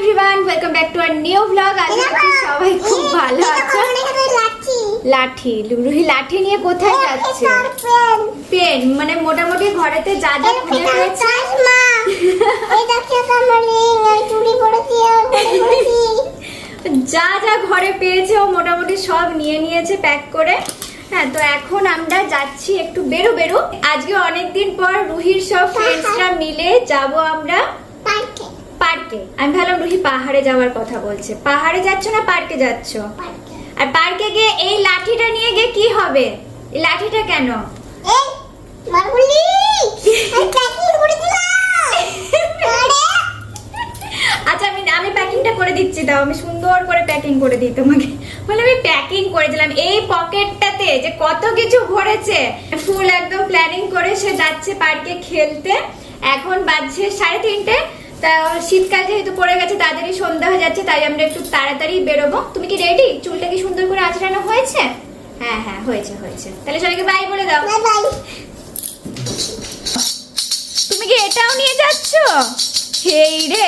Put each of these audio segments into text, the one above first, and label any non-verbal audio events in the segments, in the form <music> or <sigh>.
Everyone welcome back to our new blog আশা করছি সবাই খুব ভালো আছো? লাঠি। রুহি লাঠি নিয়ে কোথায় যাচ্ছে? পেন মানে মোটামুটি ঘরেতে যা যা খুঁজে পেয়েছে। <laughs> <laughs> যা যা ঘরে পেয়েছে ও মোটামুটি সব নিয়ে নিয়েছে প্যাক করে। হ্যাঁ তো এখন আমরা যাচ্ছি একটু বেরো বেরো। আজকে অনেকদিন পর রুহির সব ফ্রেন্ডসরা মিলে যাব আমরা। পার্কে। আমি ভাবলাম রুহি পাহাড়ে যাওয়ার কথা বলছে। পাহাড়ে যাচ্ছ না পার্কে যাচ্ছ? আর পার্কে গিয়ে এই লাঠিটা নিয়ে গিয়ে কি হবে? এই লাঠিটা কেন? আচ্ছা আমি আমি প্যাকিংটা করে দিচ্ছি দাও। আমি সুন্দর করে প্যাকিং করে দিই তোমাকে। বলে আমি প্যাকিং করে দিলাম। এই পকেটটাতে যে কত কিছু ভরেছে? ফুল একদম প্ল্যানিং করে সে যাচ্ছে পার্কে খেলতে। এখন বাজছে সাড়ে তিনটে। তা শীতকাল যেহেতু পড়ে গেছে তাড়াতাড়ি সন্ধ্যা হয়ে যাচ্ছে তাই আমরা একটু তাড়াতাড়ি বেরোবো। তুমি কি রেডি চুলটা কি সুন্দর করে আঁচড়ানো হয়েছে? হ্যাঁ হ্যাঁ হয়েছে হয়েছে। তাহলে সবাইকে বাই বলে দাও। তুমি কি এটাও নিয়ে যাচ্ছ? সেই রে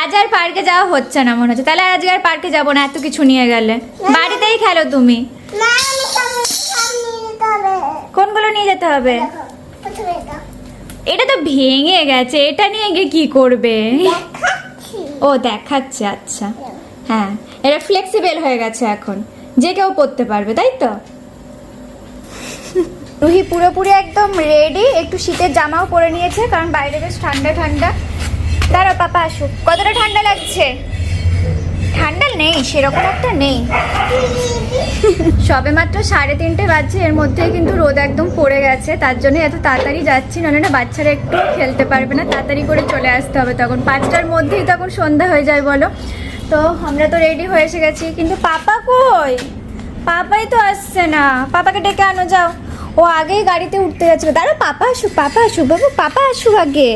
আজ আর পার্কে যাওয়া হচ্ছে না মনে হচ্ছে। তাহলে আজকে আর পার্কে যাব না এত কিছু নিয়ে গেলে। বাড়িতেই খেলো তুমি? কোনগুলো নিয়ে যেতে হবে? এটা তো ভেঙে গেছে এটা নিয়ে গিয়ে কি করবে? ও দেখাচ্ছে আচ্ছা। হ্যাঁ এটা ফ্লেক্সিবল হয়ে গেছে এখন যে কেউ পরতে পারবে তাই তো? রুহি পুরোপুরি একদম রেডি একটু শীতের জামাও পরে নিয়েছে কারণ বাইরে বেশ ঠান্ডা ঠান্ডা। দাঁড়াও পাপা আসুক। কতটা ঠান্ডা লাগছে? ঠান্ডা নেই সেরকম একটা নেই। সবে মাত্র সাড়ে তিনটে বাজছে, এর মধ্যে কিন্তু রোদ একদম পড়ে গেছে, তার জন্য এত তাড়াতাড়ি যাচ্ছি নাহলে না বাচ্চারা একটু খেলতে পারবে না, তাড়াতাড়ি করে চলে আসতে হবে তখন। পাঁচটার মধ্যেই তখন সন্ধ্যা হয়ে যায়, বলো। তো আমরা তো রেডি হয়ে এসে গেছি, কিন্তু পাপা কই? পাপাই তো আসছে না। পাপাকে ডেকে আনো, যাও। ও আগেই গাড়িতে উঠতে যাচ্ছিল। দাঁড়া পাপা আসুক পাপা আসুক, বাবু, পাপা আসুক আগে।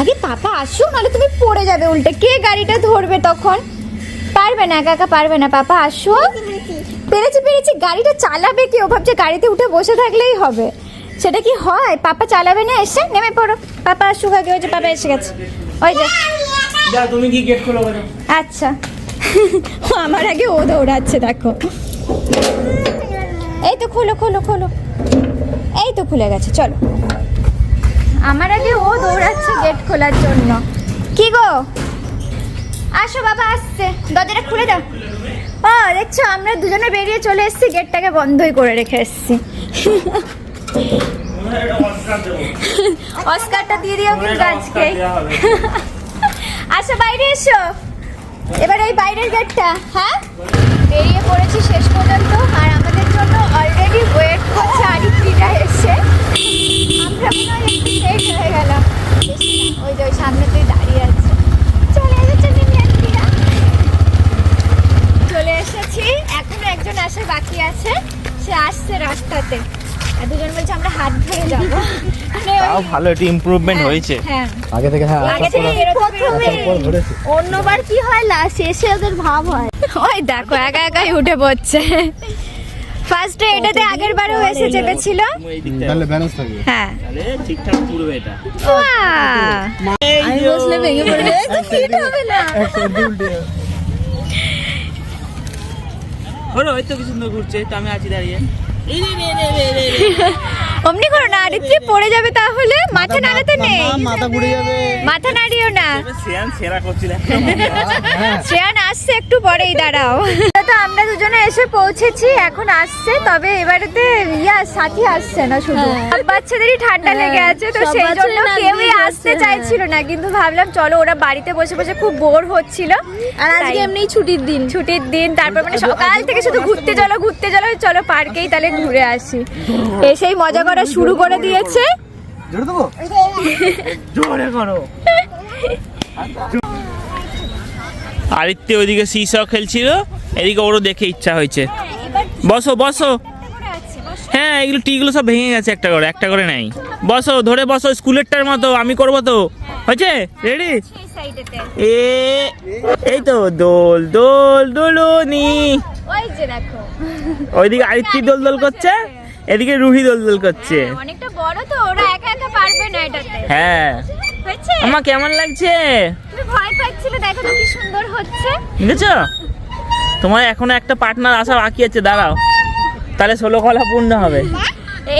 আগে পাপা আসুক, নাহলে তুমি পড়ে যাবে উল্টে। কে গাড়িটা ধরবে তখন? পারবে না, একা একা পারবে না। পাপা আসুক। পেরেছি পেরেছি। গাড়িটা চালাবে কি? ও ভাবছে গাড়িতে উঠে বসে থাকলেই হবে। সেটা কি হয়? পাপা চালাবে না এসে? নেমে পড়ো। পাপা আসুক আগে ওই যে পাপা এসে গেছে। ওই যে। তুমি কি গেট খোলো আচ্ছা। আমার আগে ও দৌড়াচ্ছে দেখো। এই তো খোলো খোলো খোলো। এই তো খুলে গেছে চলো। আমার আগে ও দৌড়াচ্ছে গেট খোলার জন্য। কি গো? আসো বাবা আসছে। দরজাটা খুলে দাও। ও দেখছ আমরা দুজনে বেরিয়ে চলে এসেছি গেটটাকে বন্ধই করে রেখে এসেছি। অস্কারটা দিয়ে দিও কিন্তু আজকে। আচ্ছা বাইরে এসো। এবার এই বাইরের গেটটা হ্যাঁ? বেরিয়ে পড়েছি শেষ পর্যন্ত আর আমাদের জন্য অলরেডি ওয়েট করছে আরিত্রিটা এসে। আমরা মনে হয় লেট হয়ে গেলাম। ওই যে ওই সামনেতেই দাঁড়িয়ে আছে চলে এসেছে মিমি আন্টিরা এসেছি এখনও একজন আসে বাকি আছে। সে আসছে রাস্তাতে। আর দুজন বলছে আমরা হাত ধরে যাব। তাও ভালো একটু ইমপ্রুভমেন্ট হয়েছে। হ্যাঁ। আগে থেকে হ্যাঁ আগে থেকে এরকম এরকম ধরেছে। অন্যবার কি হয়? শেষে ওদের ভাব হয়। ওই দেখো একা একাই উঠে পড়ছে। ফার্স্টে এটাতে আগের বারেও এসে চেপেছিল তাহলে ব্যালেন্স থাকবে। হ্যাঁ। তাহলে ঠিকঠাক পুরবে এটা। আমি বসলে ভেঙে পড়বে। হবে না। এক সাইড দিয়ে উল্টে যাবে। হলো ওই তো কি সুন্দর ঘুরছে তো আমি আছি দাঁড়িয়ে <laughs> অমনি করো না আরিত্রি পড়ে যাবে তাহলে মাথা নাড়াতে নেই। মাথা ঘুরে যাবে। মাথা নাড়িও না। সেরান সেরা করছিল <laughs> হ্যাঁ। শ্রেয়ান আসছে একটু পরেই দাঁড়াও। তো আমরা দুজনে এসে পৌঁছেছি এখন আসছে তবে এবারেতে ইয়া সাথী আসছে না শুধু। সব বাচ্চাদেরই ঠান্ডা হ্যাঁ, লেগে আছে তো সেই জন্য কেউই আসতে চাইছিল না কিন্তু ভাবলাম চলো ওরা বাড়িতে বসে বসে খুব বোর হচ্ছিল। আর আজকে এমনি ছুটির দিন। ছুটির দিন তারপর মানে সকাল থেকে শুধু ঘুরতে চলো ঘুরতে চলো চলো পার্কেই তাহলে ঘুরে আসি। <laughs> এসেই মজা করা শুরু করে দিয়েছে। জোরে দেবো? জোরে করো। আরিত্য ওইদিকে সিস খেলছিল এদিকে ওরও দেখে ইচ্ছা হয়েছে। বসো বসো। হ্যাঁ এগুলো টিগুলো সব ভেঙে গেছে একটা করে একটা করে নাই। বসো ধরে বসো স্কুলেরটার মতো আমি করব তো। হয়েছে? রেডি এ এই তো দোল দোল দোলনি। দেখো। ওইদিকে আরিত্রি দোল দোল করছে। এদিকে রুহি দোল দোল করছে। হ্যাঁ, অনেকটা বড় তো ওরা একা একা পারবে না এটাতে। হ্যাঁ। হয়েছে? আমার কেমন লাগছে? তুমি ভয় পাচ্ছিলে দেখো তো কি সুন্দর হচ্ছে। বুঝেছ? তোমার এখনও একটা পার্টনার আসা বাকি আছে দাঁড়াও। তাহলে ষোলো কলা পূর্ণ হবে।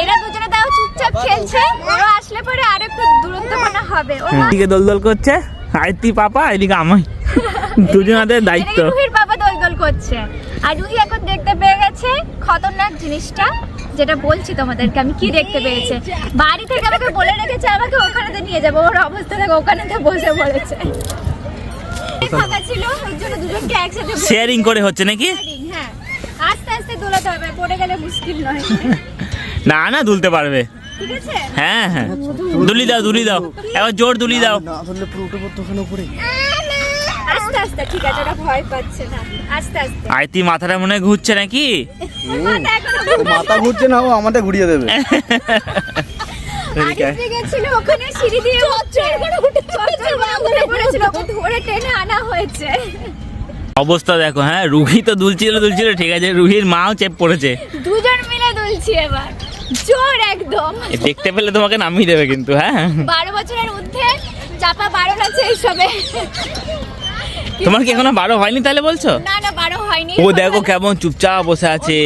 এরা দুজনে তাও চুপচাপ খেলছে ওরা আসলে পরে আর একটু দূরত্বপনা হবে এদিকে দোল দোল করছে আয়তি পাপা এদিকে আমি দুজনাদের দায়িত্ব। রুহির বাবা দোলদোল করছে। আর রুহি এখন দেখতে পেয়ে গেছে খতরনাক জিনিসটা। যেটা বলছি তোমাদেরকে আমি কি দেখতে পেয়েছে বাড়ি থেকে আমাকে বলে রেখেছে আমাকে ওখানেতে নিয়ে যাব ওর অবস্থা থেকে ওখানেতে বসে পড়েছে ফাঁকা ছিল ওর জন্য দুজনকে একসাথে শেয়ারিং করে হচ্ছে নাকি হ্যাঁ আস্তে আস্তে দোলাতে হবে পড়ে গেলে মুশকিল নয় না না দুলতে পারবে হ্যাঁ হ্যাঁ দুলি দাও দুলি দাও এবার জোর দুলি দাও আস্তে আস্তে ঠিক আছে ওরা ভয় পাচ্ছে না। আস্তে আস্তে। আয়তি মাথাটা মনে ঘুরছে নাকি? মাথা এখনও ও মাথা ঘুরছে না ও আমাদের ঘুরিয়ে দেবে। ওখানে সিঁড়ি দিয়ে ধরে টেনে আনা হয়েছে। অবস্থা দেখো হ্যাঁ রুহি তো দুলছিল দুলছিল ঠিক আছে রুহির মাও চেপ পড়েছে। দুজন মিলে দুলছি এবার। জোর একদম। দেখতে পেলে তোমাকে নামিয়ে দেবে কিন্তু হ্যাঁ। বারো বছরের ঊর্ধ্বে চাপা বারণ আছে এইসবে। তোমার কি এখনও বারো হয়নি তাহলে বলছো? না না বারো হয়নি ও দেখো কেমন চুপচাপ বসে আছে।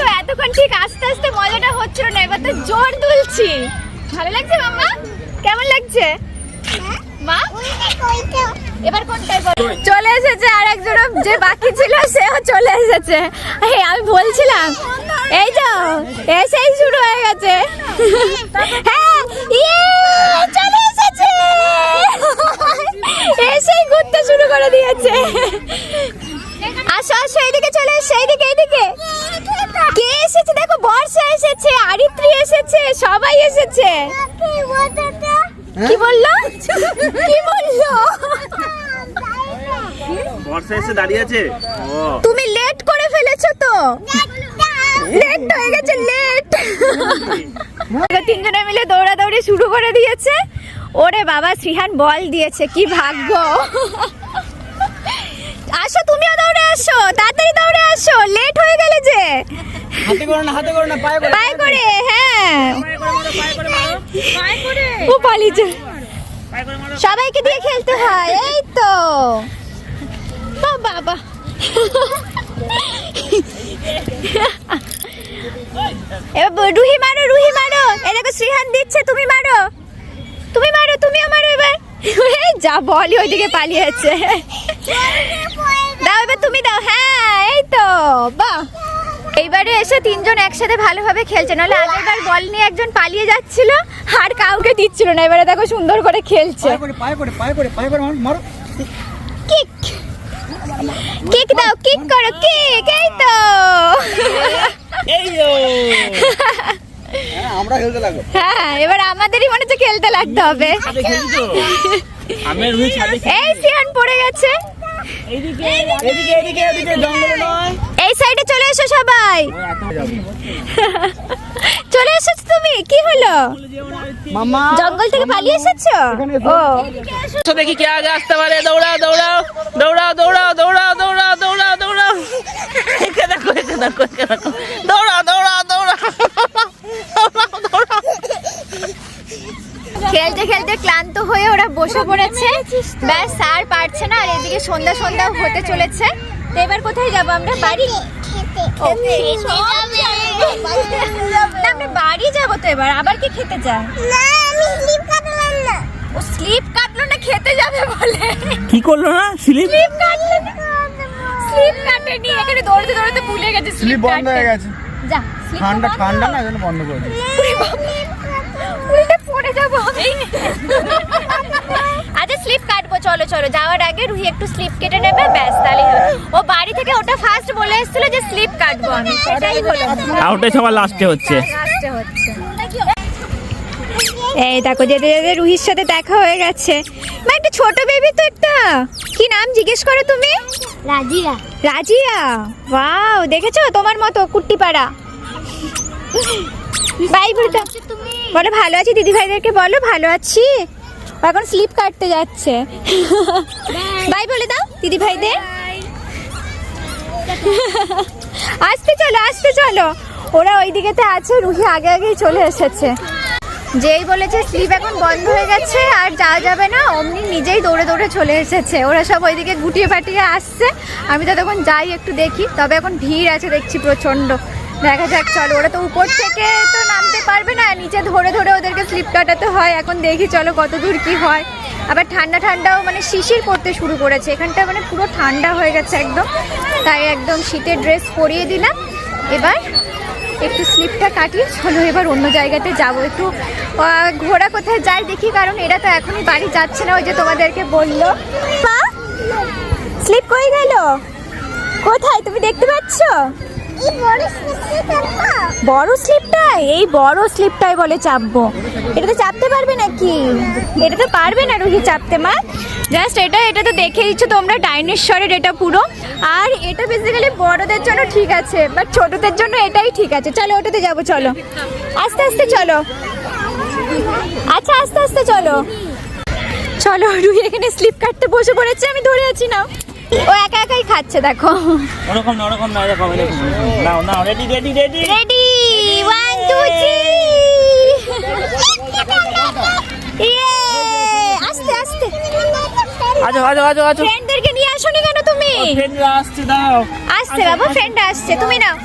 তো এতক্ষণ ঠিক আস্তে আস্তে মজাটা হচ্ছিল না এবার তো জোর দুলছি। ভালো লাগছে মাম্মা? কেমন লাগছে? মা? এবার চলে এসেছে আর একজন যে বাকি ছিল সেও চলে এসেছে। এই আমি বলছিলাম এই তো এসেই শুরু হয়ে গেছে। হ্যাঁ ইয়ে চলে এসেছে এসেই ঘুরতে শুরু করে দিয়েছে আসো আসো এইদিকে চলে এসো এইদিকে এইদিকে কে এসেছে? দেখো বর্ষা এসেছে আরিত্রি এসেছে সবাই এসেছে। কি বলল? কি বলল? বর্ষা এসে দাঁড়িয়ে আছে? তুমি লেট করে ফেলেছো তো? লেট হয়ে গেছে লেট তিনজনে মিলে দৌড়াদৌড়ি শুরু করে দিয়েছে। ওরে বাবা শ্রীহান বল দিয়েছে কি ভাগ্য। আসো তুমিও দৌড়ে আসো তাড়াতাড়ি দৌড়ে আসো লেট হয়ে গেলে যে। হাতে করো না হাতে করো না পায়ে করো পায়ে করে হ্যাঁ। ও পালিয়েছে। সবাইকে দিয়ে খেলতে হয় এই তো। বাবা। এবার রুহি মারো রুহি মারো। এ দেখো শ্রীহান দিচ্ছে তুমি মারো। তুমি মারো তুমিও মারো এবার। এই যা বলি ওইদিকে পালিয়েছে। দাও এবার তুমি দাও। হ্যাঁ এই তো বাহ। এইবারে এসে তিনজন একসাথে ভালোভাবে খেলছে। নাহলে আগেরবার বল নিয়ে একজন পালিয়ে যাচ্ছিল আর কাউকে দিচ্ছিল না। এবারে দেখো সুন্দর করে খেলছে। পায়ে করে পায়ে করে পায়ে করে পায়ে করে মারো, মারো। কিক। কিক দাও কিক করো কিক এই তো। হ্যাঁ আমরা খেলতে লাগো হ্যাঁ এবার আমাদেরই মনে হচ্ছে খেলতে লাগতে হবে। এই সিহান পড়ে গেছে। এই সাইডে চলে এসো সবাই। চলে এসেছ তুমি? কি হলো? জঙ্গল থেকে পালিয়ে এসেছ? ও। তো দেখি কে আগে আসতে পারে। দৌড়াও দৌড়াও দৌড়াও দৌড়াও দৌড়াও দৌড়াও দৌড়াও দৌড়াও। একে দেখো একে দেখো একে দেখো দৌড়াও দৌড়াও দৌড়াও দৌড়াও দৌড়াও খেলতে খেলতে ক্লান্ত হয়ে ওরা বসে পড়েছে। ব্যাস আর পারছে না আর এদিকে সন্ধ্যা সন্ধ্যা হতে চলেছে। তো এবার কোথায় যাব আমরা? বাড়ি? আমরা বাড়ি যাব তো এবার আবার কি খেতে চাই ও স্লিপ কাটলো না খেতে যাবে বলে। কি করল না? স্লিপ? স্লিপ কাটলো স্লিপ কাটেনি এখানে দৌড়তে দৌড়তে ভুলে গেছে স্লিপ বন্ধ হয়ে গেছে। যা ঠান্ডা ঠান্ডা না জন্য বন্ধ করে দিই উরে বাবা, উল্টে পড়ে যাব আচ্ছা স্লিপ কাটবো। চলো চলো। যাওয়ার আগে রুহি একটু স্লিপ কেটে নেবে ব্যাস তাহলেই হবে। ও বাড়ি থেকে ওটা ফার্স্ট বলে এসেছিল যে স্লিপ কাটবো আমি। সেটাই হলো আউটে সবার লাস্টে হচ্ছে। লাস্টে হচ্ছে। এই দেখো যেতে যেতে রুহির সাথে দেখা হয়ে গেছে। মা একটা ছোট বেবি তো একটা। কি নাম জিজ্ঞেস করো তুমি? রাজিয়া। রাজিয়া? ওয়াও দেখেছ? তোমার মতো কুট্টিপাড়া। বাই বলে দাও। তুমি বলো ভালো আছি? দিদি ভাইদেরকে বলো ভালো আছি? ও এখন স্লিপ কাটতে যাচ্ছে। বাই বলে দাও দিদি ভাইদের আসতে চলো আসতে চলো। ওরা ওই দিকেতে আছে রুহি আগে আগেই চলে এসেছে। যেই বলেছে স্লিপ এখন বন্ধ হয়ে গেছে আর যাওয়া যাবে না অমনি নিজেই দৌড়ে দৌড়ে চলে এসেছে। ওরা সব ওইদিকে গুটিয়ে ফাটিয়ে আসছে। আমি তো তখন যাই একটু দেখি তবে এখন ভিড় আছে দেখছি প্রচণ্ড। দেখা যাক, চলো, ওরা তো উপর থেকে তো নামতে পারবে না, নিচে ধরে ধরে ওদেরকে স্লিপ কাটাতে হয়, এখন দেখি চলো কত দূর কি হয়। আবার ঠান্ডা ঠান্ডাও মানে শিশির পড়তে শুরু করেছে, এখানটা মানে পুরো ঠান্ডা হয়ে গেছে একদম, তাই একদম শীতের ড্রেস পরিয়ে দিলাম। এবার একটু স্লিপটা কাটিয়ে চলো এবার অন্য জায়গাতে যাব, একটু ঘোরা কোথায় যাই দেখি, কারণ এরা তো এখনই বাড়ি যাচ্ছে না, ওই যে তোমাদেরকে বলল। স্লিপ করে গেল? কোথায়? তুমি দেখতে পাচ্ছ? বড় স্লিপটাই এই বড় স্লিপটাই বলে চাপবো। এটাতে চাপতে পারবে নাকি? এটাতে পারবে না রুহি চাপতে, মা। জাস্ট এটা এটা তো দেখে দিচ্ছ তোমরা, ডাইনোসরের এটা পুরো। আর এটা বেসিক্যালি বড়দের জন্য ঠিক আছে বাট ছোটদের জন্য এটাই ঠিক আছে। চলো, ওটাতে যাব, চলো। আস্তে আস্তে চলো। আচ্ছা আস্তে আস্তে চলো। চলো, রুহি এখানে স্লিপ কাটতে বসে পড়েছে, আমি ধরে আছি না ও একা একাই খাচ্ছে দেখো। ওরকম না ওরকম না এরকম নাও নাও ready ready ready ready one two three ইয়ে আস্তে আস্তে। আজো আজো আজো আজো। ফ্রেন্ডদেরকে নিয়ে আসোনি কেন তুমি? ফ্রেন্ডরা আসছে দাও। আসছে বাবা ফ্রেন্ড আসছে তুমি নাও।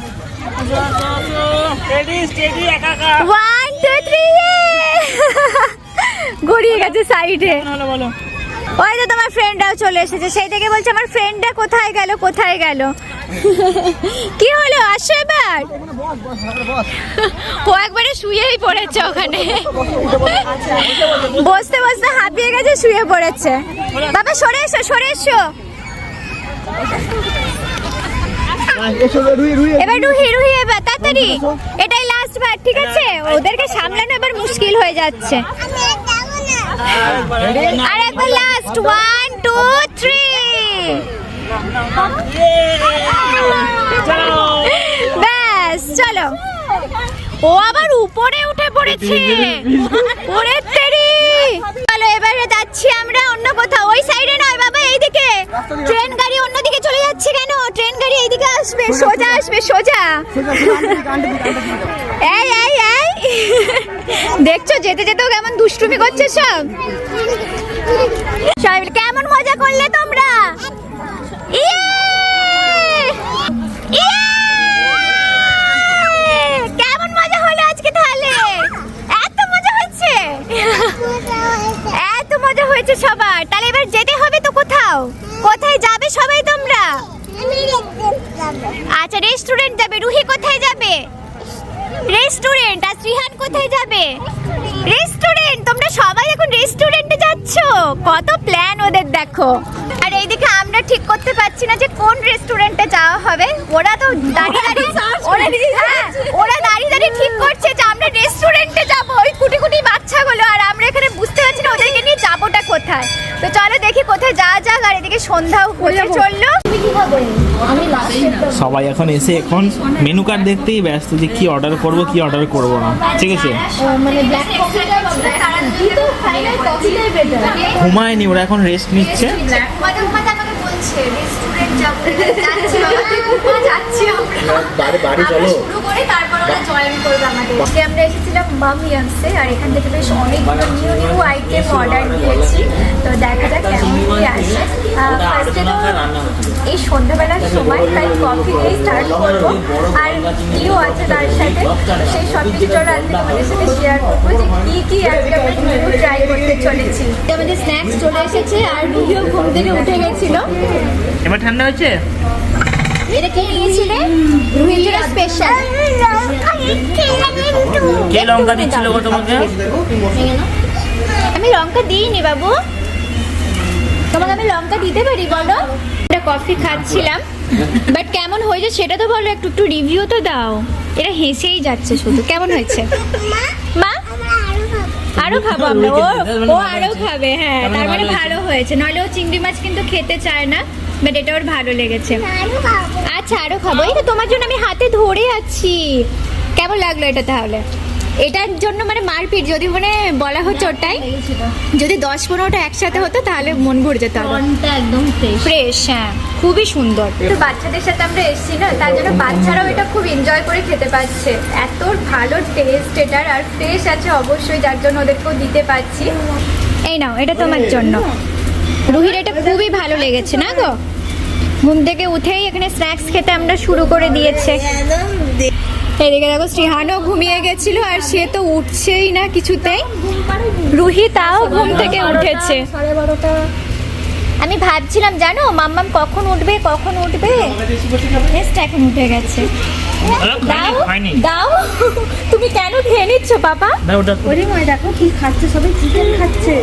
রেডি স্টেডি একা একা। ওয়ান টু থ্রি গড়িয়ে গেছে সাইডে হলো বলো। ওই তো তোমার ফ্রেন্ডরাও চলে এসেছে। সেই থেকে বলছে আমার ফ্রেন্ডটা কোথায় গেল কোথায় গেল? <laughs> কি হলো? আসো এবার। ও একবারে শুয়েই পড়েছে ওখানে। <laughs> বসতে বসতে হাঁপিয়ে গেছে শুয়ে পড়েছে। বাবা সরে এসো সরে এসো। এবার রুহি রুহি এবার তাড়াতাড়ি। এটাই লাস্ট বার ঠিক আছে? ওদেরকে সামলানো এবার মুশকিল হয়ে যাচ্ছে। আর লাস্ট ওয়ান টু থ্রি ব্যাস, চলো। ও আবার উপরে উঠে পড়েছে। ওরে তেরি। চলো, এবারে যাচ্ছি আমরা অন্য কোথাও। ওই সাইডে নয় এইদিকে ট্রেন গাড়ি অন্যদিকে চলে যাচ্ছে কেন? ট্রেন গাড়ি এইদিকে আসবে সোজা আসবে সোজা। এই এই এই। দেখছ যেতে যেতেও কেমন দুষ্টুমি করছে সব? সবাই কেমন মজা করলে তোমরা! ইয়ে! কেমন মজা হলো আজকে তাহলে এত মজা হচ্ছে এত মজা হয়েছে সবার তাহলে এবার যেতে হবে তো কোথাও কোথায় যাবে সবাই তোমরা আচ্ছা রেস্টুরেন্ট যাবে রুহি কোথায় যাবে রেস্টুরেন্ট আর শ্রীহান কোথায় যাবে রেস্টুরেন্ট তোমরা সবাই এখন রেস্টুরেন্টে যাচ্ছ কত প্ল্যান ওদের দেখো। আর এইদিকে আমরা ঠিক করতে পারছি না যে কোন রেস্টুরেন্টে যাওয়া হবে। ওরা তো দাঁড়িয়ে দাঁড়িয়ে <laughs> ওরা হ্যাঁ, ওরা দাঁড়িয়ে দাঁড়িয়ে ঠিক করছে যে আমরা রেস্টুরেন্টে যাব। ওই কুটি কুটি বাচ্চাগুলো। আর আমরা এখানে বুঝতে পারছি না ওদেরকে নিয়ে যাবোটা কোথায়। তো চলো দেখি কোথায় যাওয়া যাক আর এদিকে সন্ধ্যাও হয়ে চলল। সবাই এখন এসে এখন মেনু কার্ড দেখতেই ব্যস্ত যে কি অর্ডার করব কি অর্ডার করব না। ঠিক আছে? মানে ব্ল্যাক ঘুমায়নি ওরা এখন রেস্ট নিচ্ছে। যাব যাচ্ছি বাবা যাচ্ছি আমরা বাড়ি বাড়ি চলো। শুরু করে তারপর ওরা জয়েন করবে আমাদের। আজকে আমরা এসেছিলাম মামিয়ামসে আর এখান থেকে বেশ অনেকগুলো নিউ নিউ আইটেম অর্ডার দিয়েছি তো দেখা যাক কেমন কি আসে। ফার্স্টে তো এই সন্ধ্যাবেলার সময় তাই কফি দিয়ে স্টার্ট করব। আর ইও আছে তার সাথে সেই সব কিছু চলো আজকে সাথে শেয়ার করব যে কি কি আজকে আমরা নিউ ট্রাই করতে চলেছি। আমাদের স্ন্যাক্স চলে এসেছে আর রুহিও ঘুম থেকে উঠে গেছিল। এবার ঠান্ডা এটা কে নিয়েছিলে রুহির স্পেশাল কে লঙ্কা দিচ্ছিল গো তোমাকে? আমি লঙ্কা দিইনি বাবু। তোমাকে আমি লঙ্কা দিতে পারি বলো? এটা কফি খাচ্ছিলাম। বাট কেমন হয়েছে সেটা তো বলো একটু একটু রিভিউ তো দাও। এটা হেসেই যাচ্ছে শুধু। কেমন হয়েছে? মা? আরও খাব আমরা। ও ও আরও খাবে হ্যাঁ। তার মানে ভালো হয়েছে? নইলে ও চিংড়ি মাছ কিন্তু খেতে চায় না বাট এটা ওর ভালো লেগেছে। আচ্ছা আরও খাব। এই তো তোমার জন্য আমি হাতে ধরে আছি। কেমন লাগল এটা তাহলে? এটার জন্য মানে মারপিট যদি মানে বলা হচ্ছে ওটাই যদি দশ পনেরোটা একসাথে হতো তাহলে মন ভরে যেত একদম ফ্রেশ হ্যাঁ খুবই সুন্দর। তো বাচ্চাদের সাথে আমরা এসেছি না তার জন্য বাচ্চারাও এটা খুব এনজয় করে খেতে পাচ্ছে। এত ভালো টেস্ট এটার আর ফ্রেশ আছে অবশ্যই যার জন্য ওদেরকেও দিতে পারছি। এই নাও এটা তোমার জন্য। রুহির এটা খুবই ভালো লেগেছে না গো? ঘুম থেকে উঠেই এখানে স্ন্যাক্স খেতে আমরা শুরু করে দিয়েছে। এদিকে দেখো শ্রীহানও ঘুমিয়ে গেছিল আর সে তো উঠছেই না কিছুতেই। রুহি তাও ঘুম থেকে উঠেছে। আমি ভাবছিলাম জানো মাম্মাম কখন উঠবে কখন উঠবে? বেস্ট এখন উঠে গেছে। দাও দাও তুমি কেন খেয়ে নিচ্ছ বাবা ওরে মা দেখো কি খাচ্ছে সবাই চিকেন খাচ্ছে।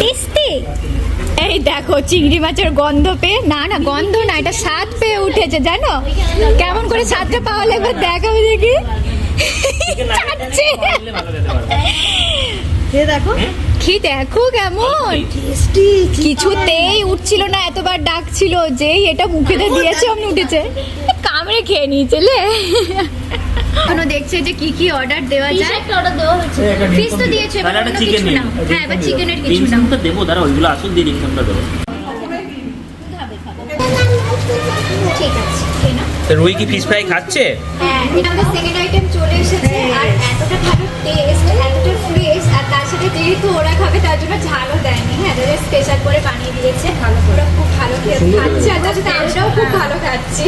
টেস্টি এই দেখো চিংড়ি মাছের গন্ধ পেয়ে না না গন্ধ না এটা স্বাদ পেয়ে উঠেছে জানো? কেমন করে স্বাদটা পাওয়া লাগবে দেখাবে দেখি। দেখো। কি দেখো কেমন? কিছুতেই উঠছিল না এতবার ডাকছিল যেই এটা মুখেতে দিয়েছে অমনি উঠেছে। কামড়ে খেয়ে নিয়েছে লে। এখনও দেখছে যে কি কি অর্ডার দেওয়া যায়। একটা অর্ডার দেওয়া হয়েছে। ফিস তো দিয়েছে এবার অন্য একটা কিছু না। হ্যাঁ এবার চিকেনের কিছু না ডিমটা দেবো দাঁড়া ওইগুলো আসুন দিয়ে ডিমটা দেবো। ঠিক আছে তো রুই কি ফিশ ফ্রাই খাচ্ছে? হ্যাঁ এটা আমাদের সেকেন্ড আইটেম চলে এসেছে আর এতটা ভালো টেস্ট এতটা ফ্রেশ আর তার সাথে যেহেতু ওরা খাবে তার জন্য ঝালও দেয়নি। হ্যাঁ তাদের স্পেশাল করে বানিয়ে দিয়েছে। ভালো ওরা খুব ভালো খেয়ে খাচ্ছে আর তার সাথে আমরাও খুব ভালো খাচ্ছি।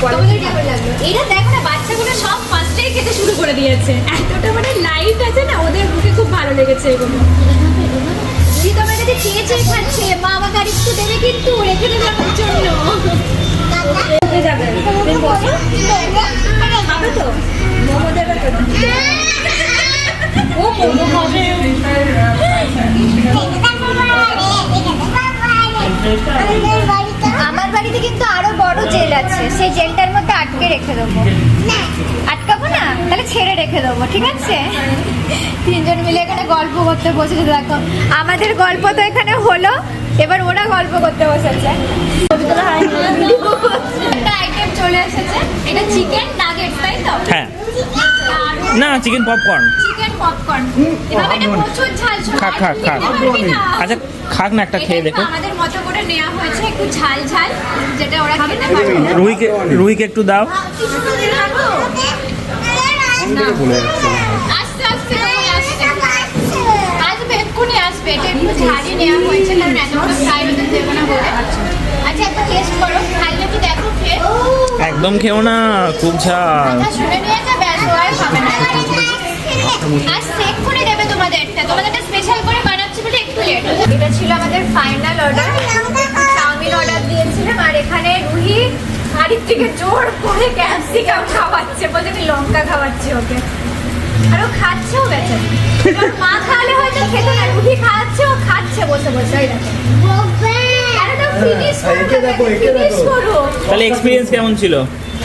এটা দেখো না বাচ্চাগুলো সব ফার্স্টেই খেতে শুরু করে দিয়েছে এতটা মানে লাইট আছে না ওদের মুখে খুব ভালো লেগেছে এগুলো দিদি তোমার চেয়ে চেয়ে খাচ্ছে মা আমাকে আর একটু দেবে কিন্তু রেখে দেবে আমার বাড়িতে কিন্তু আরও বড় জেল আছে। সেই জেলটার মধ্যে আটকে রেখে দেবো। আটকাবো না? তাহলে ছেড়ে রেখে দেবো, ঠিক আছে? তিনজন মিলে এখানে গল্প করতে বসে দেখো। আমাদের গল্প তো এখানে হলো। এবার ওরা গল্প করতে বসেছে। একটা আইটেম চলে এসেছে। এটা চিকেন নাগেট তাই তো? হ্যাঁ। না চিকেন পপকর্ন চিকেন পপকর্ন এভাবে এটা প্রচুর ঝাল ঝাল। খাক খাক খাক আচ্ছা খাক না একটা খেয়ে দেখো। আমাদের মতো করে নেওয়া হয়েছে একটু ঝাল ঝাল যেটা ওরা খেতে পারবে না রুহিকে রুহিকে একটু দাও কিছু তো দেখাবো আস্তে আস্তে তখন আসছে আসবে এটা একটু নেওয়া হয়েছে কারণ ফ্রাই দেবো না বলে। আচ্ছা একটা টেস্ট করো। খাই নাকি দেখো খেয়ে। একদম খেও না খুব ঝাল। আচ্ছা শুনে নিয়েছে ব্যাস আর খাবে না। আসছে এক্ষুনি দেবে তোমাদেরটা। তোমাদেরটা স্পেশাল করে বানাচ্ছি বলে একটু লেট এটা ছিল আমাদের ফাইনাল অর্ডার চাউমিন অর্ডার দিয়েছিলাম। আর এখানে রুহি বাড়ির থেকে জোর করে ক্যাপসিকাম খাওয়াচ্ছে। আমি লঙ্কা খাওয়াচ্ছি ওকে। আর ও খাচ্ছেও বেঁচে মা খাওয়ালে হয়তো খেত না খাওয়াচ্ছে ও খাচ্ছে বসে বসে ওই দেখো। তাহলে এক্সপিরিয়েন্স কেমন ছিল?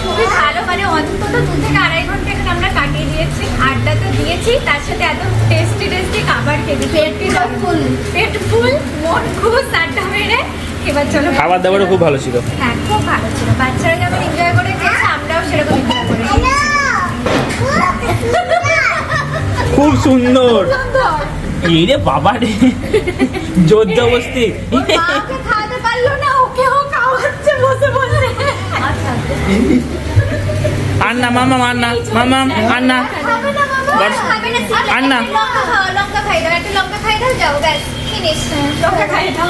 খুবই ভালো মানে অন্তত দু থেকে আড়াই ঘণ্টা এখানে আমরা কাটিয়ে দিয়েছি আড্ডা তো দিয়েছি তার সাথে এত টেস্টি টেস্টি খাবার খেয়েছি। পেট ফুল পেট ফুল মন খুশ আড্ডা মেরে এবার চলো। খাবার দাবারও খুব ভালো ছিল। হ্যাঁ খুব ভালো ছিল। বাচ্চারা যেমন এনজয় করে খেয়েছে আমরাও সেরকম এনজয় খুব সুন্দর। সুন্দর। এই রে বাবা রে। জোর জবস্তি ওর খাওয়াতে পারল না ওকেও খাওয়াচ্ছে বসে বসে। আর মামা আর না মামা আর না খাবে না মামা? বস। খাবে না আর না। লঙ্কা খাই দাও একটু লঙ্কা খাই দাও যাও ব্যাস ফিনিশ লঙ্কা খাই দাও।